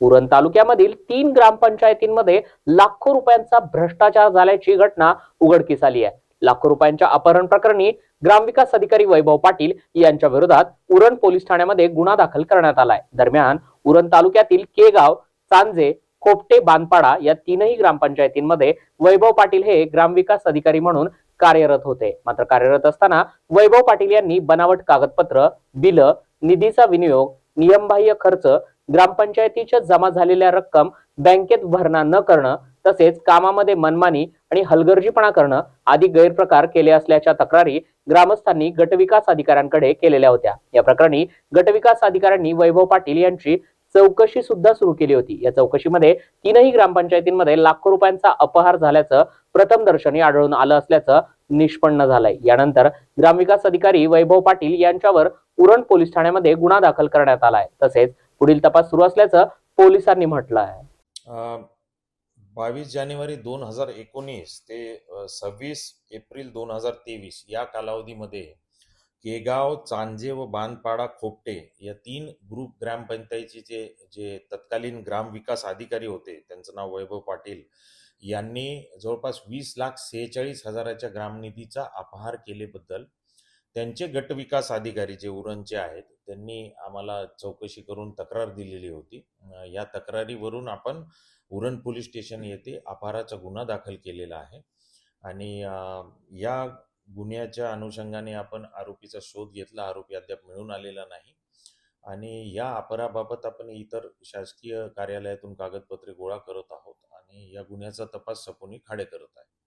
उरण तालुक्यामधील तीन ग्रामपंचायतींमध्ये लाखो रुपयांचा भ्रष्टाचार झाल्याची घटना उघडकीस आली आहे. लाखो रुपयांच्या अपहरण प्रकरणी ग्रामविकास अधिकारी वैभव पाटील यांच्या विरोधात उरण पोलीस ठाण्यामध्ये गुन्हा दाखल करण्यात आलाय. दरम्यान उरण तालुक्यातील केगाव चांजे खोपटे बांधपाडा या तीनही ग्रामपंचायतींमध्ये वैभव पाटील हे ग्रामविकास अधिकारी म्हणून कार्यरत होते. मात्र कार्यरत असताना वैभव पाटील यांनी बनावट कागदपत्र बिल निधीचा विनियोग नियमबाह्य खर्च ग्रामपंचायतीच्या जमा झालेल्या रक्कम बँकेत भरणा न करणं तसेच कामामध्ये मनमानी आणि हलगर्जीपणा करणं आदी गैरप्रकार केले असल्याच्या तक्रारी ग्रामस्थांनी गटविकास अधिकाऱ्यांकडे केलेल्या होत्या. या प्रकरणी गटविकास अधिकाऱ्यांनी वैभव पाटील यांची चौकशी सुद्धा सुरू केली होती. या चौकशीमध्ये तीनही ग्रामपंचायतींमध्ये लाखो रुपयांचा अपहार झाल्याचं प्रथमदर्शनी आढळून आलं असल्याचं निष्पन्न झालंय. यानंतर ग्रामविकास अधिकारी वैभव पाटील यांच्यावर उरण पोलीस ठाण्यामध्ये गुन्हा दाखल करण्यात आलाय. तसेच पुढील तपास सुरू असल्याचं पोलिसांनी म्हटलं आहे. बावीस जानेवारी दोन हजार एकोणीस ते सव्वीस एप्रिल दोन हजार तेवीस या कालावधीमध्ये केगाव चांजे व बांधपाडा खोपटे या तीन ग्रुप ग्रामपंचायतीचे जे तत्कालीन ग्रामविकास अधिकारी होते त्यांचं नाव वैभव पाटील यांनी जवळपास वीस लाख सेहेचाळीस हजाराच्या ग्रामनिधीचा अपहार केल्याबद्दल त्यांचे गटविकास अधिकारी जे उरणचे आहेत त्यांनी आम्हाला चौकशी करून तक्रार दिलेली होती. या तक्रारीवरून आपण उरण पोलीस स्टेशन येथे अपहाराचा गुन्हा दाखल केलेला आहे. आणि या गुन्ह्याच्या अनुषंगाने आपण आरोपीचा शोध घेतला. आरोपी अद्याप मिळून आलेला नाही. आणि या अपराबाबत आपण इतर शासकीय कार्यालयातून कागदपत्रे गोळा करत आहोत. आणि या गुन्ह्याचा तपास सपोनी खाडे करत आहे.